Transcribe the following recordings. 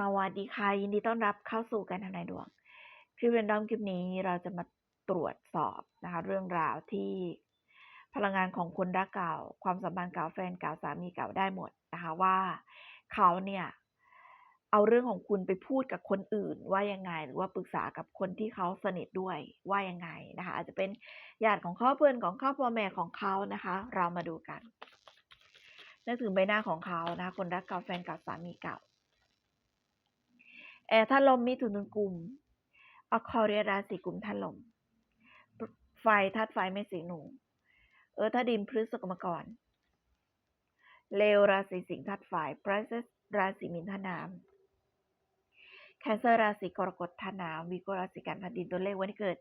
สวัสดีค่ะ ยินดีต้อนรับเข้าสู่การทำนายดวงคลิปเรนดอมคลิปนี้เราจะมาตรวจสอบนะคะเรื่องราวที่พลังงานของคนรักเก่า ความสัมพันธ์เก่าแฟนเก่าสามีเก่าได้หมดนะคะว่าเขาเนี่ยเอาเรื่องของคุณไปพูดกับคนอื่นว่ายังไง หรือว่าปรึกษากับคนที่เขาสนิทด้วยว่ายังไงนะคะอาจจะเป็นญาติของเขาเพื่อนของเขาพ่อแม่ของเขานะคะ เรามาดูกันนึกถึงใบหน้าของเขานะคะคนรักเก่าแฟนเก่าสามีเก่า แอร์ท่านลมมิถุนกลุ่มอคอเรียราศีกุมท่านลมไฟธาตุไฟไม่สีหนูเออถ้าดินพฤษกมกรเลวราศีสิงห์ธาตุไฟพระเซสราศีมินธานามแคนเซอร์ราศีกรกฎธานาวีโกราศีกันธาตุดินตัวเลขวันที่เกิด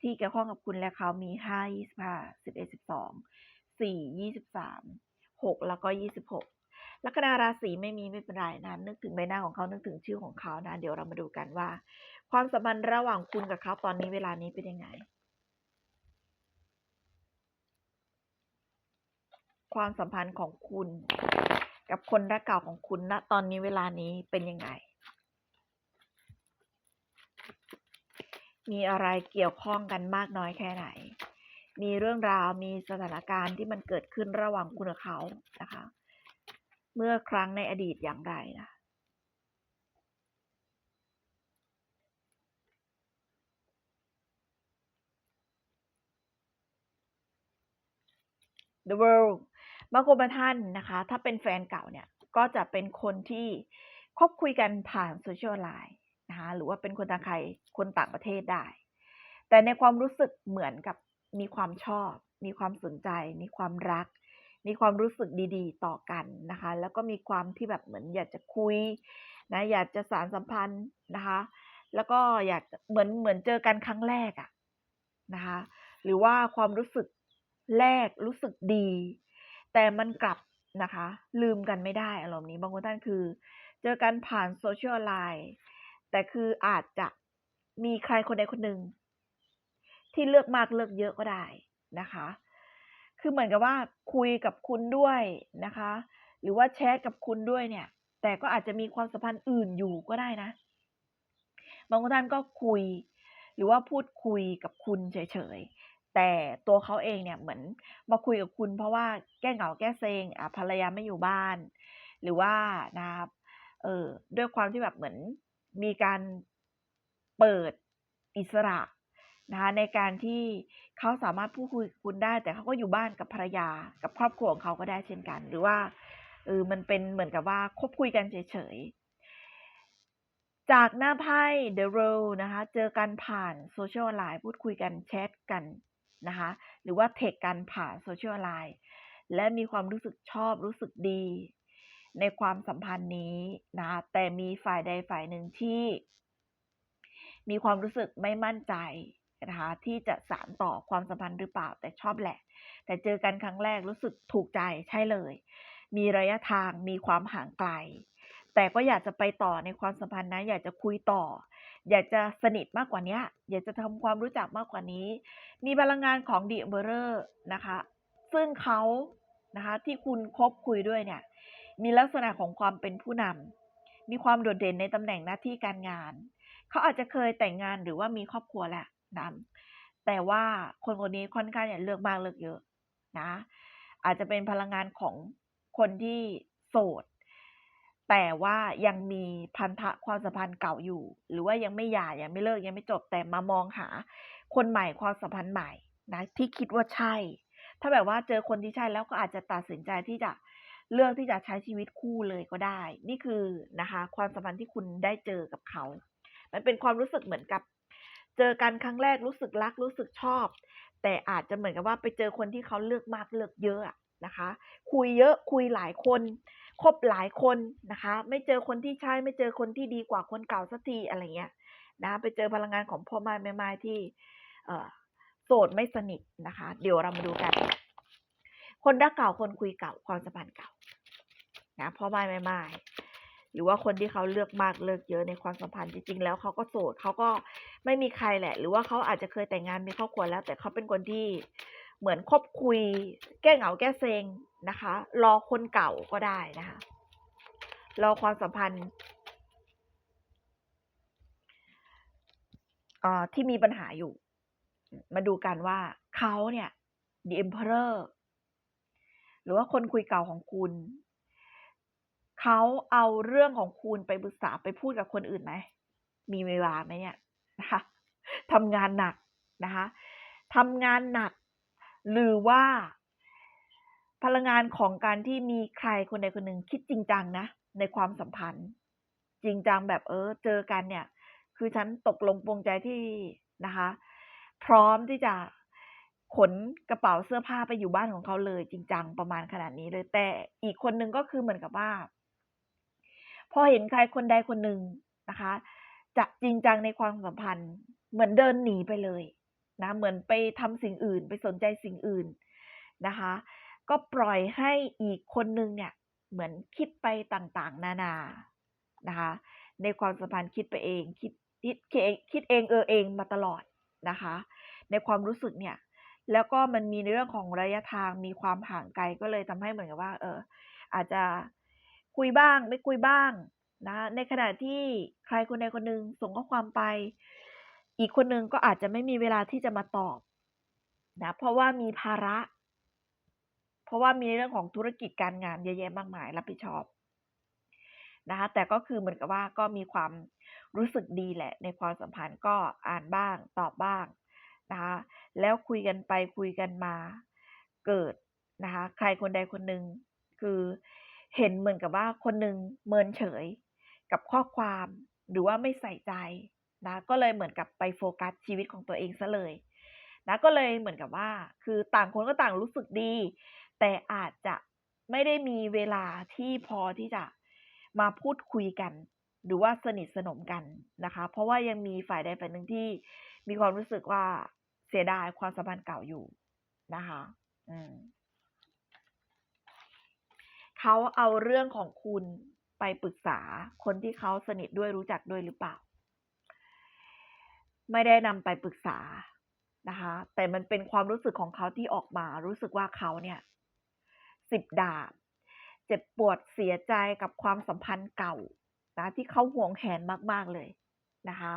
ที่เกี่ยวข้องกับคุณและเขามีห้ายี่สิบห้าสิบเอ็ดสิบสองสี่ยี่สิบสามหกแล้วก็ยี่สิบหก ลัคนาราศีไม่มีไม่เป็นไรนะนึกถึงใบหน้าของเขานึกถึงชื่อของเขานะเดี๋ยวเรามาดูกันว่า ความสัมพันธ์ระหว่างคุณกับเขาตอนนี้เวลานี้เป็นยังไง ความสัมพันธ์ของคุณ กับคนรักเก่าของคุณณตอนนี้เวลานี้เป็นยังไง มีอะไรเกี่ยวข้องกันมากน้อยแค่ไหนมีเรื่องราวมีสถานการณ์ที่มันเกิดขึ้นระหว่างคุณกับเขานะคะ เมื่อครั้งในอดีตอย่างไรนะ The World บางคนบางท่านนะคะ ถ้าเป็นแฟนเก่าเนี่ย ก็จะเป็นคนที่คบคุยกันผ่านโซเชียลไลน์นะคะหรือว่าเป็นคนต่างใครคนต่างประเทศได้ แต่ในความรู้สึกเหมือนกับมีความชอบ มีความสนใจ มีความรัก มีความรู้สึกดีๆ ต่อกันนะคะ แล้วก็มีความที่แบบเหมือนอยากจะคุยนะอยากจะสารสัมพันธ์นะคะ แล้วก็อยากเหมือนเหมือนเจอกันครั้งแรกอะนะคะ หรือว่าความรู้สึกแรกรู้สึกดี แต่มันกลับนะคะ ลืมกันไม่ได้อารมณ์นี้บางคนท่านคือ เจอกันผ่านโซเชียลไลน์แต่คืออาจจะมีใครคนใดคนหนึ่งที่เลือกมากเลือกเยอะก็ได้นะคะ คือเหมือนกับว่าคุยกับคุณด้วยนะคะ หรือว่าแชทกับคุณด้วยเนี่ย แต่ก็อาจจะมีความสัมพันธ์อื่นอยู่ก็ได้นะ บางท่านก็คุย หรือว่าพูดคุยกับคุณเฉยๆ แต่ตัวเขาเองเนี่ยเหมือนมาคุยกับคุณเพราะว่าแก้เหงาแก้เซ็งอะภรรยาไม่อยู่บ้าน หรือว่านะครับเออด้วยความที่แบบเหมือนมีการเปิดอิสระ นะคะในการที่เขาสามารถพูดคุยกับคุณได้ แต่เขาก็อยู่บ้านกับภรรยากับครอบครัวของเขาก็ได้เช่นกัน หรือว่าเออมันเป็นเหมือนกับว่าคบคุยกันเฉยๆ จากหน้าไพ่ The Road นะคะ เจอกันผ่านโซเชียลไลน์พูดคุยกันแชทกันนะคะ หรือว่าเทคกันผ่านโซเชียลไลน์และมีความรู้สึกชอบรู้สึกดี ในความสัมพันธ์นี้นะ แต่มีฝ่ายใดฝ่ายหนึ่งที่ มีความรู้สึกไม่มั่นใจ นะคะที่จะสานต่อความสัมพันธ์หรือเปล่าแต่ชอบแหละ แต่เจอกันครั้งแรกรู้สึกถูกใจใช่เลย มีระยะทางมีความห่างไกล แต่ก็อยากจะไปต่อในความสัมพันธ์นะ อยากจะคุยต่อ อยากจะสนิทมากกว่านี้อยากจะทำความรู้จักมากกว่านี้ มีพลังงานของดีเบอร์นะคะ ซึ่งเขานะคะที่คุณคบคุยด้วยเนี่ย มีลักษณะของความเป็นผู้นำมีความโดดเด่นในตำแหน่งหน้าที่การงาน เขาอาจจะเคยแต่งงานหรือว่ามีครอบครัวแหละ นะแต่ว่าคนคนนี้ค่อนข้างเนี่ยเลือกมากเลือกเยอะนะ อาจจะเป็นพลังงานของคนที่โสด แต่ว่ายังมีพันธะความสัมพันธ์เก่าอยู่ หรือว่ายังไม่หย่ายังไม่เลิกยังไม่จบแต่มามองหา คนใหม่ความสัมพันธ์ใหม่นะที่คิดว่าใช่ ถ้าแบบว่าเจอคนที่ใช่แล้วก็อาจจะตัดสินใจที่จะเลือกที่จะใช้ชีวิตคู่เลยก็ได้ นี่คือนะคะ ความสัมพันธ์ที่คุณได้เจอกับเขา มันเป็นความรู้สึกเหมือนกับ เจอกันครั้งแรกรู้สึกรักรู้สึกชอบ แต่อาจจะเหมือนกับว่าไปเจอคนที่เขาเลือกมากเลือกเยอะนะคะ คุยเยอะคุยหลายคนคบหลายคนนะคะ ไม่เจอคนที่ใช่ไม่เจอคนที่ดีกว่าคนเก่าสักทีอะไรเงี้ยนะไปเจอพลังงานของพ่อไม้แม่ไม้ที่เโสดไม่สนิทนะคะ เดี๋ยวเรามาดูกัน คนรักเก่าคนคุยเก่าความสัมพันธ์เก่านะพ่อไม้แม่ไม้หรือว่าคนที่เขาเลือกมากเลือกเยอะในความสัมพันธ์จริงๆแล้วเขาก็โสดเขาก็ ไม่มีใครแหละ หรือว่าเขาอาจจะเคยแต่งงานมีครอบครัวแล้ว แต่เขาเป็นคนที่เหมือนคบคุย แก้เหงาแก้เซงนะคะ รอคนเก่าก็ได้นะคะรอความสัมพันธ์ที่มีปัญหาอยู่ มาดูกันว่าเขาเนี่ย the emperor หรือว่าคนคุยเก่าของคุณ เขาเอาเรื่องของคุณไปปรึกษาไปพูดกับคนอื่นไหม มีเวลาไหมเนี่ย นะคะทำงานหนักนะคะทำงานหนัก หรือว่า พลังงานของการที่มีใครคนใดคนหนึ่งคิดจริงจังนะในความสัมพันธ์ จริงจังแบบเออ เจอกันเนี่ย คือฉันตกลงปรงใจที่นะคะ พร้อมที่จะขนกระเป๋าเสื้อผ้าไปอยู่บ้านของเขาเลย จริงจังประมาณขนาดนี้เลย แต่อีกคนนึงก็คือเหมือนกับว่า พอเห็นใครคนใดคนหนึ่งนะคะ จะจริงจังในความสัมพันธ์ เหมือนเดินหนีไปเลยนะเหมือนไปทำสิ่งอื่นไปสนใจสิ่งอื่นนะคะ ก็ปล่อยให้อีกคนนึงเนี่ยเหมือนคิดไปต่างๆ นานานะคะ ในความสัมพันธ์คิดไปเองคิดคิดคิดเองเออเองมาตลอดนะคะ ในความรู้สึกเนี่ย แล้วก็มันมีในเรื่องของระยะทางมีความห่างไกลก็เลยทำให้เหมือนกับว่า เออ อาจจะคุยบ้างไม่คุยบ้าง นะในขณะที่ใครคนใดคนหนึ่งส่งข้อความไป อีกคนหนึ่งก็อาจจะไม่มีเวลาที่จะมาตอบนะเพราะว่ามีภาระ เพราะว่ามีเรื่องของธุรกิจการงานเยอะแยะมากมายรับผิดชอบนะคะแต่ก็คือเหมือนกับว่าก็มีความรู้สึกดีแหละ ในความสัมพันธ์ก็อ่านบ้างตอบบ้างนะคะแล้วคุยกันไปคุยกันมาเกิดนะคะใครคนใดคนหนึ่งคือเห็นเหมือนกับว่าคนหนึ่งเมินเฉย กับข้อความหรือว่าไม่ใส่ใจนะก็เลยเหมือนกับไปโฟกัสชีวิตของตัวเองซะเลยนะก็เลยเหมือนกับว่า คือต่างคนก็ต่างรู้สึกดี แต่อาจจะไม่ได้มีเวลาที่พอที่จะมาพูดคุยกัน หรือว่าสนิทสนมกันนะคะ เพราะว่ายังมีฝ่ายใดฝ่ายหนึ่งที่มีความรู้สึกว่าเสียดายความสัมพันธ์เก่าอยู่นะคะอืมเขาเอาเรื่องของคุณ ไปปรึกษาคนที่เขาสนิทด้วยรู้จักด้วยหรือเปล่า ไม่ได้นำไปปรึกษานะคะ แต่มันเป็นความรู้สึกของเขาที่ออกมา รู้สึกว่าเขาเนี่ยสิบดาบ เจ็บปวดเสียใจกับความสัมพันธ์เก่านะที่เขาห่วงแหนมาก ๆเลยนะคะ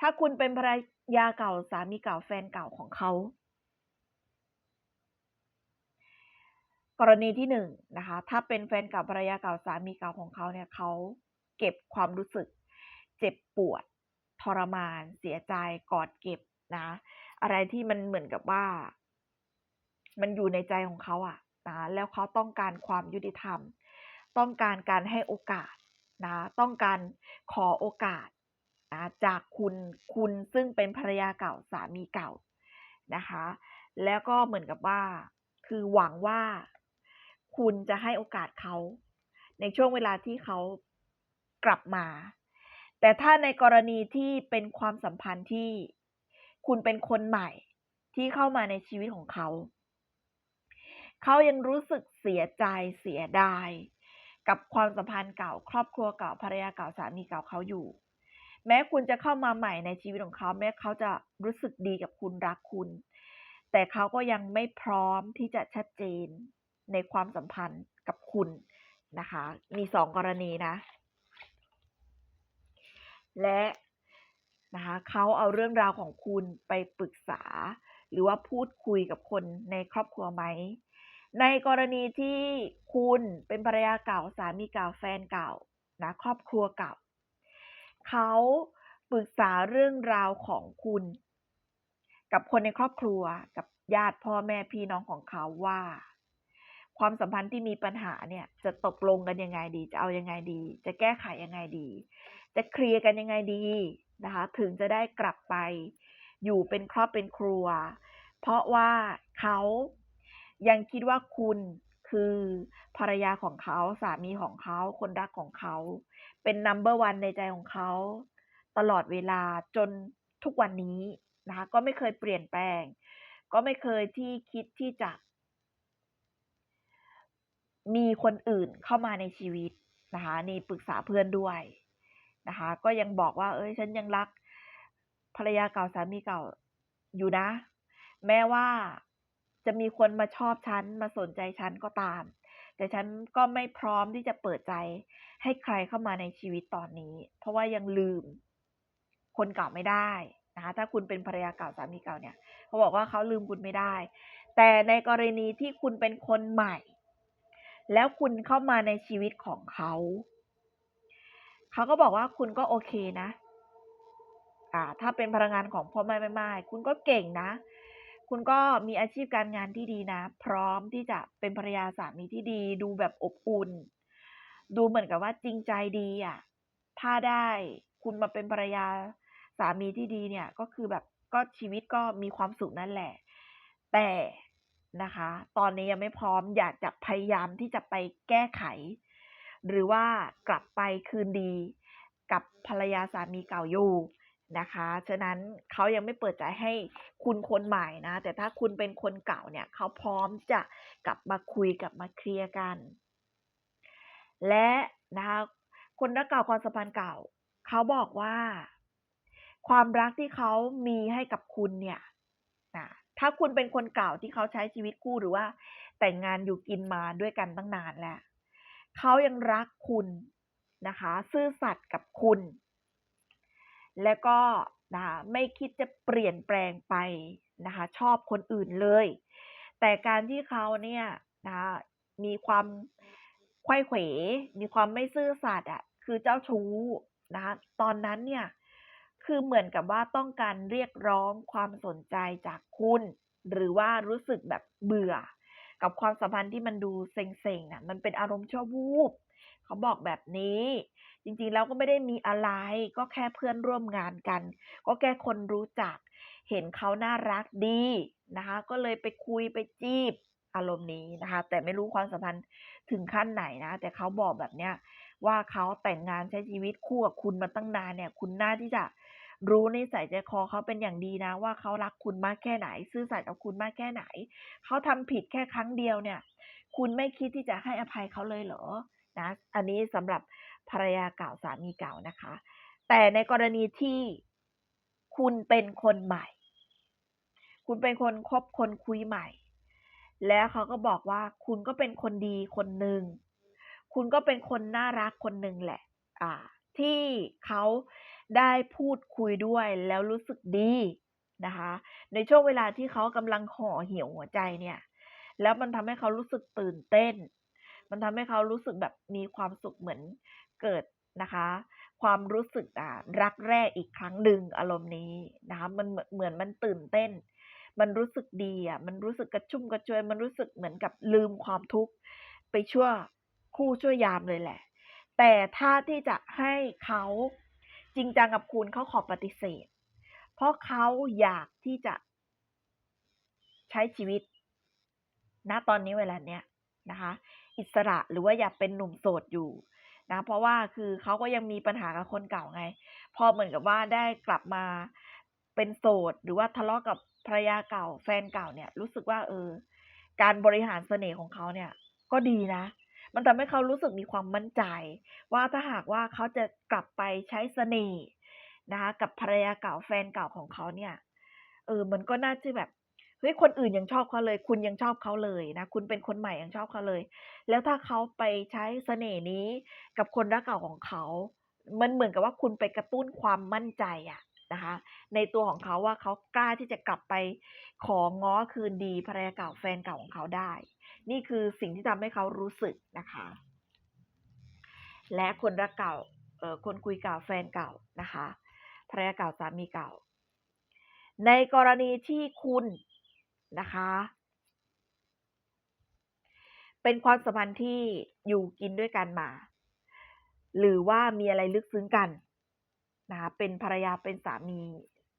ถ้าคุณเป็นภรรยาเก่าสามีเก่าแฟนเก่าของเขา กรณีที่หนึ่งนะคะ ถ้าเป็นแฟนเก่าภรรยาเก่าสามีเก่าของเขาเนี่ยเขาเก็บความรู้สึก เจ็บปวด ทรมาน เสียใจกอดเก็บนะ อะไรที่มันเหมือนกับว่า มันอยู่ในใจของเขาอะนะแล้วเขาต้องการความยุติธรรม ต้องการการให้โอกาสนะต้องการขอโอกาสนะจากคุณคุณซึ่งเป็นภรรยาเก่าสามีเก่านะคะ แล้วก็เหมือนกับว่า คือหวังว่า คุณจะให้โอกาสเขา ในช่วงเวลาที่เขากลับมา แต่ถ้าในกรณีที่เป็นความสัมพันธ์ที่คุณเป็นคนใหม่ที่เข้ามาในชีวิตของเขา เขายังรู้สึกเสียใจเสียดาย กับความสัมพันธ์เก่า ครอบครัวเก่าภรรยาเก่าสามีเก่าเขาอยู่ แม้คุณจะเข้ามาใหม่ในชีวิตของเขา แม้เขาจะรู้สึกดีกับคุณรักคุณ แต่เขาก็ยังไม่พร้อมที่จะชัดเจน ในความสัมพันธ์กับคุณนะคะ มีสองกรณีนะ และนะคะเขาเอาเรื่องราวของคุณไปปรึกษา หรือว่าพูดคุยกับคนในครอบครัวไหม ในกรณีที่คุณเป็นภรรยาเก่าสามีเก่าแฟนเก่านะครอบครัวเก่าเขาปรึกษาเรื่องราวของคุณ กับคนในครอบครัวกับญาติพ่อแม่พี่น้องของเขาว่า ความสัมพันธ์ที่มีปัญหาเนี่ย จะตกลงกันยังไงดี จะเอายังไงดี จะแก้ไขยังไงดี จะเคลียร์กันยังไงดีนะคะ ถึงจะได้กลับไป อยู่เป็นครอบเป็นครัว เพราะว่าเขายังคิดว่าคุณคือภรรยาของเขาสามีของเขา คนรักของเขา เป็นนัมเบอร์วันในใจของเขา ตลอดเวลาจนทุกวันนี้นะคะ ก็ไม่เคยเปลี่ยนแปลง ก็ไม่เคยที่คิดที่จะ มีคนอื่นเข้ามาในชีวิตนะคะนี่ปรึกษาเพื่อนด้วยนะคะ ก็ยังบอกว่า เอ้ย ฉันยังรัก ภรรยาเก่าสามีเก่าอยู่นะ แม้ว่าจะมีคนมาชอบฉันมาสนใจฉันก็ตาม แต่ฉันก็ไม่พร้อมที่จะเปิดใจให้ใครเข้ามาในชีวิตตอนนี้ เพราะว่ายังลืม คนเก่าไม่ได้นะคะถ้าคุณเป็นภรรยาเก่าสามีเก่าเนี่ยเขาบอกว่าเขาลืมคุณไม่ได้ แต่ในกรณีที่คุณเป็นคนใหม่ แล้วคุณเข้ามาในชีวิตของเขา เขาก็บอกว่าคุณก็โอเคนะอ่าถ้าเป็นพลังงานของพ่อแม่แม่คุณก็เก่งนะ คุณก็มีอาชีพการงานที่ดีนะ พร้อมที่จะเป็นภรรยาสามีที่ดี ดูแบบอบอุ่น ดูเหมือนกับว่าจริงใจดีอะ ถ้าได้คุณมาเป็นภรรยาสามีที่ดีเนี่ย ก็คือแบบก็ชีวิตก็มีความสุขนั่นแหละ แต่ นะคะ ตอนนี้ยังไม่พร้อมอยากจะพยายามที่จะไปแก้ไข หรือว่ากลับไปคืนดี กับภรรยาสามีเก่าอยู่นะคะ ฉะนั้นเขายังไม่เปิดใจให้คุณคนใหม่นะ แต่ถ้าคุณเป็นคนเก่าเนี่ยเขาพร้อมจะกลับมาคุยกลับมาเคลียร์กัน และนะคะคนรักเก่าความสัมพันธ์เก่า เขาบอกว่า ความรักที่เขามีให้กับคุณเนี่ยนะ ถ้าคุณเป็นคนเก่าที่เขาใช้ชีวิตคู่หรือว่า แต่งงานอยู่กินมาด้วยกันตั้งนานแล้วเขายังรักคุณนะคะ ซื่อสัตย์กับคุณ และก็นะคะไม่คิดจะเปลี่ยนแปลงไปนะคะ ชอบคนอื่นเลย แต่การที่เขาเนี่ยนะคะมีความไขว้เขวมีความไม่ซื่อสัตย์อะ คือเจ้าชู้นะคะ ตอนนั้นเนี่ย คือเหมือนกับว่าต้องการเรียกร้องความสนใจจากคุณ หรือว่ารู้สึกแบบเบื่อ กับความสัมพันธ์ที่มันดูเซ็งๆน่ะมันเป็นอารมณ์ชั่ววูบเขาบอกแบบนี้ จริงๆแล้วก็ไม่ได้มีอะไร ก็แค่เพื่อนร่วมงานกัน ก็แค่คนรู้จัก เห็นเขาน่ารักดีนะคะ ก็เลยไปคุยไปจีบอารมณ์นี้นะคะ แต่ไม่รู้ความสัมพันธ์ถึงขั้นไหนนะ แต่เขาบอกแบบเนี้ยว่าเขาแต่งงานใช้ชีวิตคู่กับคุณมาตั้งนานเนี่ย คุณน่าที่จะ รู้ในสัยใจคอเขาเป็นอย่างดีนะ ว่าเขารักคุณมากแค่ไหน ซื่อสัตย์กับคุณมากแค่ไหน เขาทำผิดแค่ครั้งเดียวเนี่ย คุณไม่คิดที่จะให้อภัยเขาเลยเหรอนะอันนี้สำหรับภรรยาเก่าสามีเก่านะคะ แต่ในกรณีที่คุณเป็นคนใหม่ คุณเป็นคนคบคนคุยใหม่ แล้วเขาก็บอกว่าคุณก็เป็นคนดีคนหนึ่งคุณก็เป็นคนน่ารักคนหนึ่งแหละ อ่า ที่เขา ได้พูดคุยด้วยแล้วรู้สึกดีนะคะ ในช่วงเวลาที่เขากำลังห่อเหี่ยวหัวใจเนี่ย แล้วมันทำให้เขารู้สึกตื่นเต้น มันทำให้เขารู้สึกแบบมีความสุขเหมือนเกิดนะคะ ความรู้สึกอ่ารักแรกอีกครั้งหนึ่งอารมณ์นี้นะคะมันเหมือนมันตื่นเต้น มันรู้สึกดีอะมันรู้สึกกระชุ่มกระชวย มันรู้สึกเหมือนกับลืมความทุกข์ไปชั่วคู่ชั่วยามเลยแหละ แต่ถ้าที่จะให้เขา จริงจังกับคุณเขาขอปฏิเสธ เพราะเขาอยากที่จะใช้ชีวิตณตอนนี้เวลาเนี้ยนะคะ อิสระหรือว่าอยากเป็นหนุ่มโสดอยู่นะเพราะว่าคือเขาก็ยังมีปัญหากับคนเก่าไง พอเหมือนกับว่าได้กลับมาเป็นโสด หรือว่าทะเลาะกับภรรยาเก่าแฟนเก่าเนี่ย รู้สึกว่าเออ การบริหารเสน่ห์ของเขาเนี่ย ก็ดีนะ มันทำให้เขารู้สึกมีความมั่นใจ ว่าถ้าหากว่าเขาจะกลับไปใช้เสน่ห์นะคะกับภรรยาเก่าแฟนเก่าของเขาเนี่ย เออ มันก็น่าจะแบบเฮ้ยคนอื่นยังชอบเขาเลย คุณยังชอบเขาเลยนะ คุณเป็นคนใหม่ยังชอบเขาเลย แล้วถ้าเขาไปใช้เสน่ห์นี้กับคนรักเก่าของเขา มันเหมือนกับว่าคุณไปกระตุ้นความมั่นใจอะนะคะ ในตัวของเขาว่าเขากล้าที่จะกลับไปของง้อคืนดีภรรยาเก่าแฟนเก่าของเขาได้ นี่คือสิ่งที่ทำให้เขารู้สึกนะคะ และคนรักเก่าเอ่อคนคุยเก่าแฟนเก่านะคะภรรยาเก่าสามีเก่า ในกรณีที่คุณนะคะ เป็นความสัมพันธ์ที่อยู่กินด้วยกันมา หรือว่ามีอะไรลึกซึ้งกันนะคะเป็นภรรยาเป็นสามี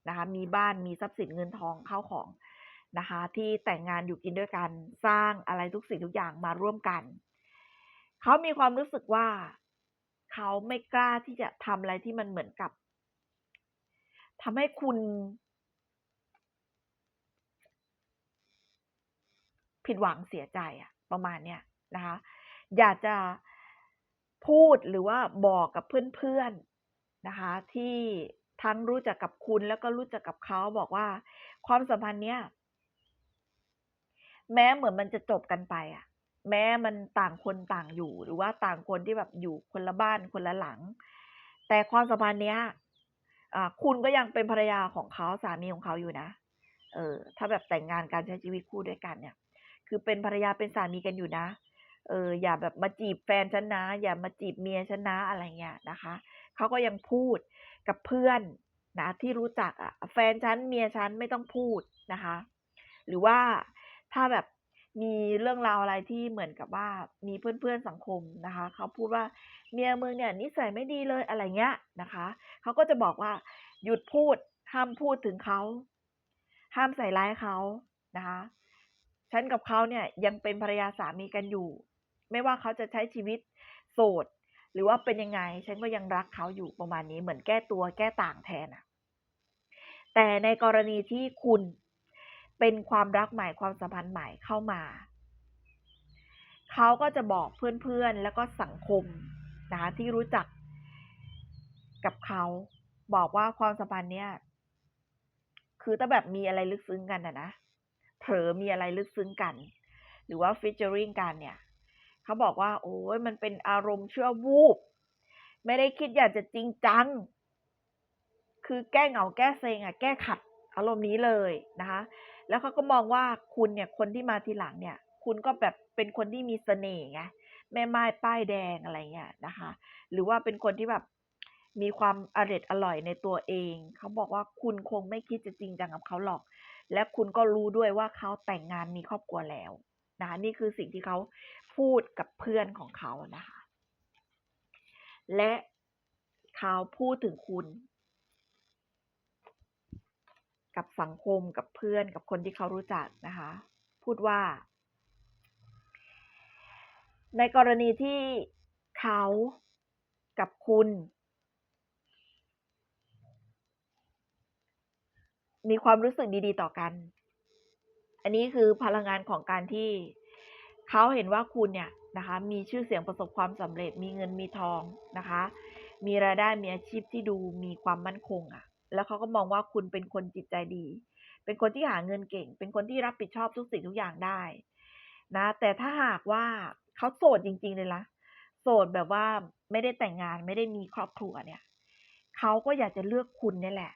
นะคะมีบ้านมีทรัพย์สินเงินทองเข้าของ นะคะ ที่แต่งงานอยู่กินด้วยกันสร้างอะไรทุกสิ่งทุกอย่างมาร่วมกัน เขามีความรู้สึกว่าเขาไม่กล้าที่จะทำอะไรที่มันเหมือนกับทำให้คุณ ผิดหวังเสียใจอะประมาณเนี้ยนะคะ อยากจะพูดหรือว่าบอกกับเพื่อนๆนะคะ ที่ทั้งรู้จักกับคุณแล้วก็รู้จักกับเขาบอกว่า ความสัมพันธ์เนี้ย แม้เหมือนมันจะจบกันไปอะแม้มันต่างคนต่างอยู่ หรือว่าต่างคนที่แบบอยู่คนละบ้านคนละหลัง แต่ความสัมพันธ์เนี้ยอ่าคุณก็ยังเป็นภรรยาของเขาสามีของเขาอยู่นะ เออ ถ้าแบบแต่งงานกันใช้ชีวิตคู่ด้วยกันเนี่ย คือเป็นภรรยาเป็นสามีกันอยู่นะ เออ อย่าแบบมาจีบแฟนฉันนะ อย่ามาจีบเมียฉันนะอะไรเงี้ยนะคะ เขาก็ยังพูดกับเพื่อนนะที่รู้จักอะ แฟนฉันเมียฉันไม่ต้องพูดนะคะ หรือว่า ถ้าแบบมีเรื่องราวอะไรที่เหมือนกับว่ามีเพื่อนๆสังคมนะคะ เขาพูดว่าเมียมึงเนี่ยนิสัยไม่ดีเลยอะไรเงี้ยนะคะเขาก็จะบอกว่าหยุดพูดห้ามพูดถึงเขาห้ามใส่ร้ายเขานะคะฉันกับเขาเนี่ยยังเป็นภรรยาสามีกันอยู่ ไม่ว่าเขาจะใช้ชีวิตโสด หรือว่าเป็นยังไง ฉันก็ยังรักเขาอยู่ประมาณนี้เหมือนแก้ตัวแก้ต่างแทนอะแต่ในกรณีที่คุณ เป็นความรักใหม่ความสัมพันธ์ใหม่เข้ามา เขาก็จะบอกเพื่อนๆแล้วก็สังคมนะคะที่รู้จักกับเขาบอกว่าความสัมพันธ์เนี้ยคือถ้าแบบมีอะไรลึกซึ้งกันอะนะเผลอมีอะไรลึกซึ้งกัน หรือว่า featuring กันเนี่ยเขาบอกว่า โอ๊ยมันเป็นอารมณ์เชั่ววูบไม่ได้คิดอยากจะจริงจัง คือแก้เหงาแก้เซ็งอะแก้ขัดอารมณ์นี้เลยนะคะ แล้วเขาก็มองว่าคุณเนี่ยคนที่มาทีหลังเนี่ย คุณก็แบบเป็นคนที่มีเสน่ห์ไงแม่ไม้ป้ายแดงอะไรเงี้ยนะคะ หรือว่าเป็นคนที่แบบมีความอร็ดอร่อยในตัวเอง เขาบอกว่าคุณคงไม่คิดจะจริงจังกับเขาหรอก และคุณก็รู้ด้วยว่าเขาแต่งงานมีครอบครัวแล้วนะคะนี่คือสิ่งที่เขาพูดกับเพื่อนของเขานะคะ และเขาพูดถึงคุณ กับสังคมกับเพื่อนกับคนที่เขารู้จักนะคะ พูดว่า ในกรณีที่เขากับคุณ มีความรู้สึกดีๆ ต่อกัน อันนี้คือพลังงานของการที่เขาเห็นว่าคุณเนี่ยนะคะ มีชื่อเสียงประสบความสำเร็จมีเงินมีทองนะคะ มีรายได้มีอาชีพที่ดูมีความมั่นคงอะ แล้วเขาก็มองว่าคุณเป็นคนจิตใจดี เป็นคนที่หาเงินเก่ง เป็นคนที่รับผิดชอบทุกสิ่งทุกอย่างได้ นะ แต่ถ้าหากว่าเขาโสดจริง ๆ เลยนะโสดแบบว่าไม่ได้แต่งงานไม่ได้มีครอบครัวเนี่ย เขาก็อยากจะเลือกคุณนี่แหละ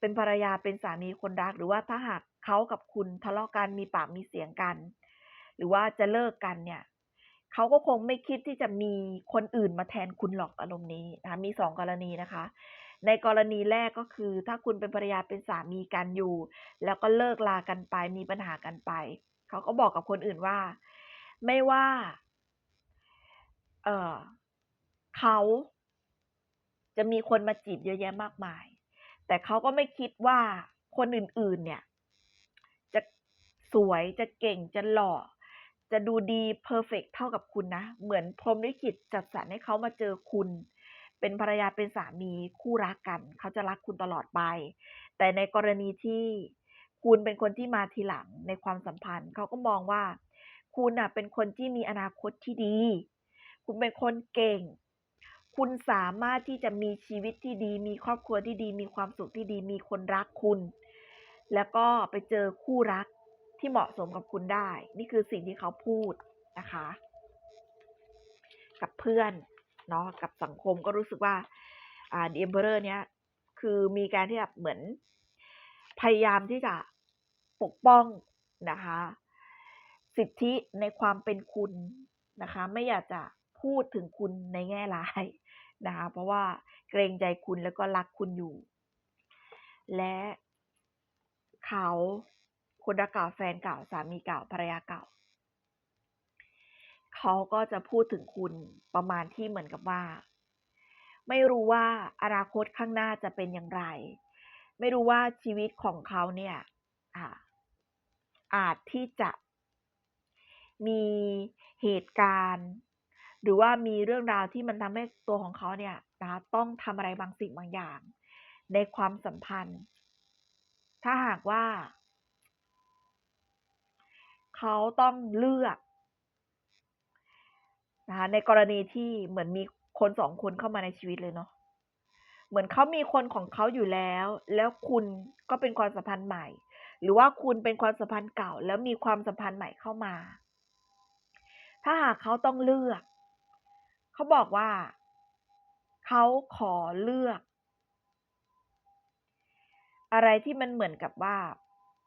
เป็นภรรยาเป็นสามีคนรัก หรือว่าถ้าหากเขากับคุณทะเลาะกันมีปากมีเสียงกัน หรือว่าจะเลิกกันเนี่ยเขาก็คงไม่คิดที่จะมีคนอื่นมาแทนคุณหรอกอารมณ์นี้นะคะมี2กรณีนะคะ ในกรณีแรกก็คือ ถ้าคุณเป็นภรรยาเป็นสามีกันอยู่ แล้วก็เลิกลากันไปมีปัญหากันไป เขาก็บอกกับคนอื่นว่า ไม่ว่า เอ่อเขาจะมีคนมาจีบเยอะแยะมากมาย แต่เขาก็ไม่คิดว่าคนอื่น ๆ เนี่ย จะสวยจะเก่งจะหล่อ จะดูดีเพอร์เฟกต์เท่ากับคุณนะ เหมือนพรหมลิขิตจัดสรรให้เขามาเจอคุณ เป็นภรรยาเป็นสามีคู่รักกัน เขาจะรักคุณตลอดไป แต่ในกรณีที่คุณเป็นคนที่มาทีหลังในความสัมพันธ์ เขาก็มองว่า คุณน่ะเป็นคนที่มีอนาคตที่ดี คุณเป็นคนเก่ง คุณสามารถที่จะมีชีวิตที่ดี มีครอบครัวที่ดี มีความสุขที่ดี มีคนรักคุณ แล้วก็ไปเจอคู่รักที่เหมาะสมกับคุณได้ นี่คือสิ่งที่เขาพูดนะคะ กับเพื่อน เนาะกับสังคมก็รู้สึกว่าอ่า The Emperor เนี้ยคือมีการที่แบบเหมือน พยายามที่จะปกป้องนะคะ สิทธิในความเป็นคุณนะคะ ไม่อยากจะพูดถึงคุณในแง่ร้ายนะคะเพราะว่าเกรงใจคุณแล้วก็รักคุณอยู่ และเขาคนรักเก่าแฟนเก่าสามีเก่าภรรยาเก่า เขาก็จะพูดถึงคุณประมาณที่เหมือนกับว่า ไม่รู้ว่าอนาคตข้างหน้าจะเป็นอย่างไร ไม่รู้ว่าชีวิตของเขาเนี่ยอาจที่จะมีเหตุการณ์ หรือว่ามีเรื่องราวที่มันทำให้ตัวของเขาเนี่ยนะต้องทำอะไรบางสิ่งบางอย่าง ในความสัมพันธ์ ถ้าหากว่า เขาต้องเลือก นะคะในกรณีที่เหมือนมีคน2คนเข้ามาในชีวิตเลยเนาะเหมือนเขามีคนของเขาอยู่แล้ว แล้วคุณก็เป็นความสัมพันธ์ใหม่ หรือว่าคุณเป็นความสัมพันธ์เก่า แล้วมีความสัมพันธ์ใหม่เข้ามา ถ้าหากเขาต้องเลือก เขาบอกว่า เขาขอเลือก อะไรที่มันเหมือนกับว่า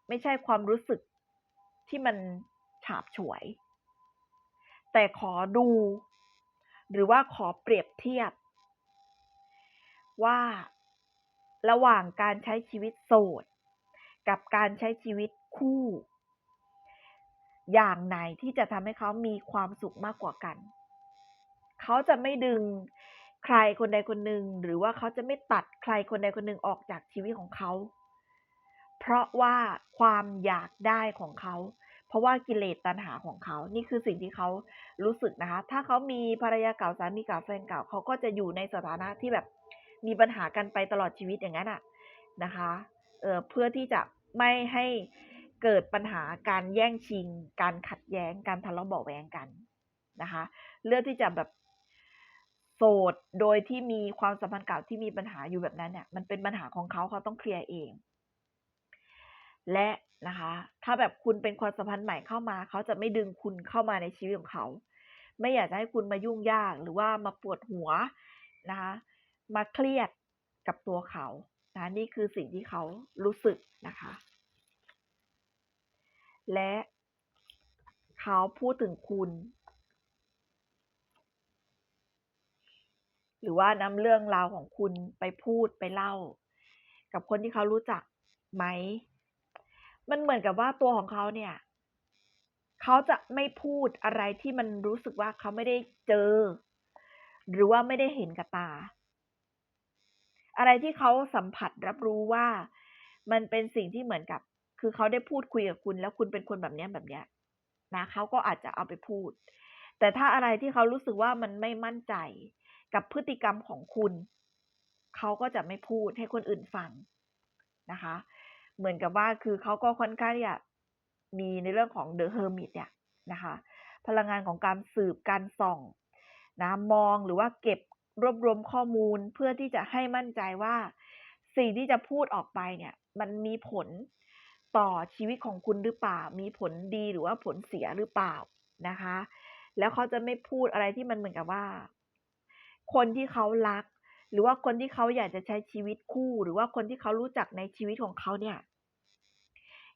ไม่ใช่ความรู้สึกที่มันฉาบฉวย แต่ขอดู หรือว่าขอเปรียบเทียบ ว่าระหว่างการใช้ชีวิตโสด กับการใช้ชีวิตคู่ อย่างไหนที่จะทำให้เขามีความสุขมากกว่ากัน เขาจะไม่ดึงใครคนใดคนหนึ่ง หรือว่าเขาจะไม่ตัดใครคนใดคนหนึ่งออกจากชีวิตของเขา เพราะว่าความอยากได้ของเขา เพราะว่ากิเลสตัณหาของเขา นี่คือสิ่งที่เขารู้สึกนะคะ ถ้าเขามีภรรยาเก่าสามีเก่าแฟนเก่าเขาก็จะอยู่ในสถานะที่แบบมีปัญหากันไปตลอดชีวิตอย่างนั้นอะนะคะเออเพื่อที่จะไม่ให้เกิดปัญหาการแย่งชิง การขัดแย้ง การทะเลาะเบาแวงกันนะคะ เลือกที่จะแบบโสดโดยที่มีความสัมพันธ์เก่าที่มีปัญหาอยู่แบบนั้นเนี่ย มันเป็นปัญหาของเขาเขาต้องเคลียร์เอง และ นะคะ ถ้าแบบคุณเป็นความสัมพันธ์ใหม่เข้ามา เขาจะไม่ดึงคุณเข้ามาในชีวิตของเขา ไม่อยากจะให้คุณมายุ่งยากหรือว่ามาปวดหัวนะคะ มาเครียดกับตัวเขานะนี่คือสิ่งที่เขารู้สึกนะคะ และเขาพูดถึงคุณ หรือว่านำเรื่องราวของคุณไปพูดไปเล่า กับคนที่เขารู้จักไหม มันเหมือนกับว่าตัวของเขาเนี่ย เขาจะไม่พูดอะไรที่มันรู้สึกว่าเขาไม่ได้เจอ หรือว่าไม่ได้เห็นกับตา อะไรที่เขาสัมผัสรับรู้ว่า มันเป็นสิ่งที่เหมือนกับ คือเขาได้พูดคุยกับคุณ แล้วคุณเป็นคนแบบเนี้ยแบบเนี้ยนะเขาก็อาจจะเอาไปพูด แต่ถ้าอะไรที่เขารู้สึกว่ามันไม่มั่นใจกับพฤติกรรมของคุณ เขาก็จะไม่พูดให้คนอื่นฟังนะคะ เหมือนกับว่าคือเขาก็ค่อนข้างที่จะมีในเรื่องของเดอะเฮอร์มิตเนี่ยนะคะ พลังงานของการสืบการส่องนะมองหรือว่าเก็บรวบรวมข้อมูลเพื่อที่จะให้มั่นใจว่าสิ่งที่จะพูดออกไปเนี่ย มันมีผลต่อชีวิตของคุณหรือเปล่า มีผลดีหรือว่าผลเสียหรือเปล่านะคะ แล้วเขาจะไม่พูดอะไรที่มันเหมือนกับว่า คนที่เขารัก หรือว่าคนที่เขาอยากจะใช้ชีวิตคู่ หรือว่าคนที่เขารู้จักในชีวิตของเขาเนี่ย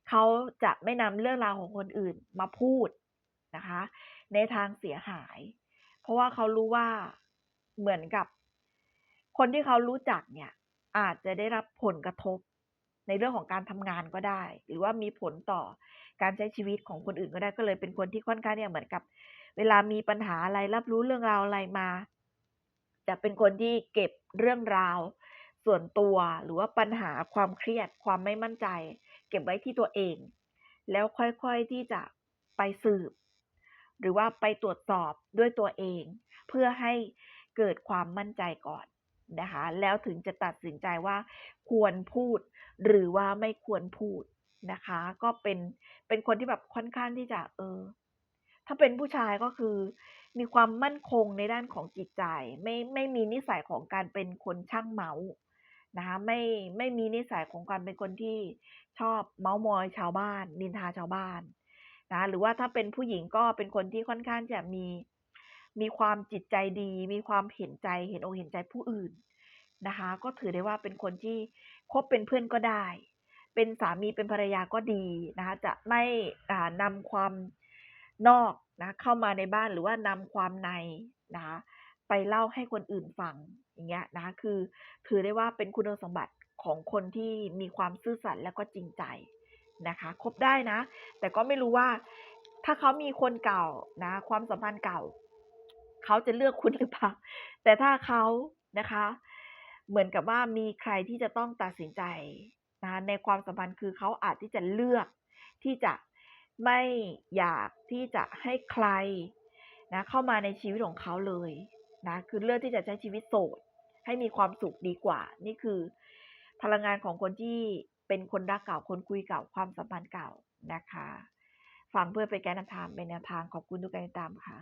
เขาจะไม่นำเรื่องราวของคนอื่นมาพูดนะคะ ในทางเสียหาย เพราะว่าเขารู้ว่าเหมือนกับ คนที่เขารู้จักเนี่ยอาจจะได้รับผลกระทบในเรื่องของการทำงานก็ได้ หรือว่ามีผลต่อการใช้ชีวิตของคนอื่นก็ได้ก็เลยเป็นคนที่ค่อนข้างเนี่ยเหมือนกับ เวลามีปัญหาอะไรรับรู้เรื่องราวอะไรมา จะเป็นคนที่เก็บเรื่องราว ส่วนตัวหรือว่าปัญหาความเครียดความไม่มั่นใจ เก็บไว้ที่ตัวเอง แล้วค่อยๆที่จะไปสืบ หรือว่าไปตรวจสอบด้วยตัวเอง เพื่อให้เกิดความมั่นใจก่อนนะคะแล้วถึงจะตัดสินใจว่าควรพูดหรือว่าไม่ควรพูดนะคะ ก็เป็นเป็นคนที่แบบค่อนข้างที่จะเออถ้าเป็นผู้ชายก็คือ มีความมั่นคงในด้านของจิตใจ ไม่ไม่มีนิสัยของการเป็นคนช่างเมาส์นะคะไม่ไม่มีนิสัยของการเป็นคนที่ชอบเมาส์มอยชาวบ้าน นินทาชาวบ้านนะหรือว่าถ้าเป็นผู้หญิงก็เป็นคนที่ค่อนข้างจะมีมีความจิตใจดี มีความเห็นใจเห็นอกเห็นใจผู้อื่นนะคะ ก็ถือได้ว่าเป็นคนที่คบเป็นเพื่อนก็ได้ เป็นสามีเป็นภรรยาก็ดีนะคะจะไม่นำความนอก นะเข้ามาในบ้านหรือว่านำความในนะคะไปเล่าให้คนอื่นฟังอย่างเงี้ยนะคะคือถือได้ว่าเป็นคุณสมบัติของคนที่มีความซื่อสัตย์และก็จริงใจนะคะคบได้นะ แต่ก็ไม่รู้ว่าถ้าเขามีคนเก่านะความสัมพันธ์เก่า เขาจะเลือกคุณหรือเปล่าแต่ถ้าเขานะคะ เหมือนกับว่ามีใครที่จะต้องตัดสินใจนะในความสัมพันธ์คือเขาอาจที่จะเลือกที่จะ ไม่อยากที่จะให้ใครนะเข้ามาในชีวิตของเขาเลยนะคือเลือกที่จะใช้ชีวิตโสด ให้มีความสุขดีกว่า นี่คือ พลังงานของคนที่เป็นคนรักเก่าคนคุยเก่าความสัมพันธ์เก่านะคะ ฟังเพื่อไปแก้นำทางเป็นแนวทางขอบคุณทุกการติดตามค่ะ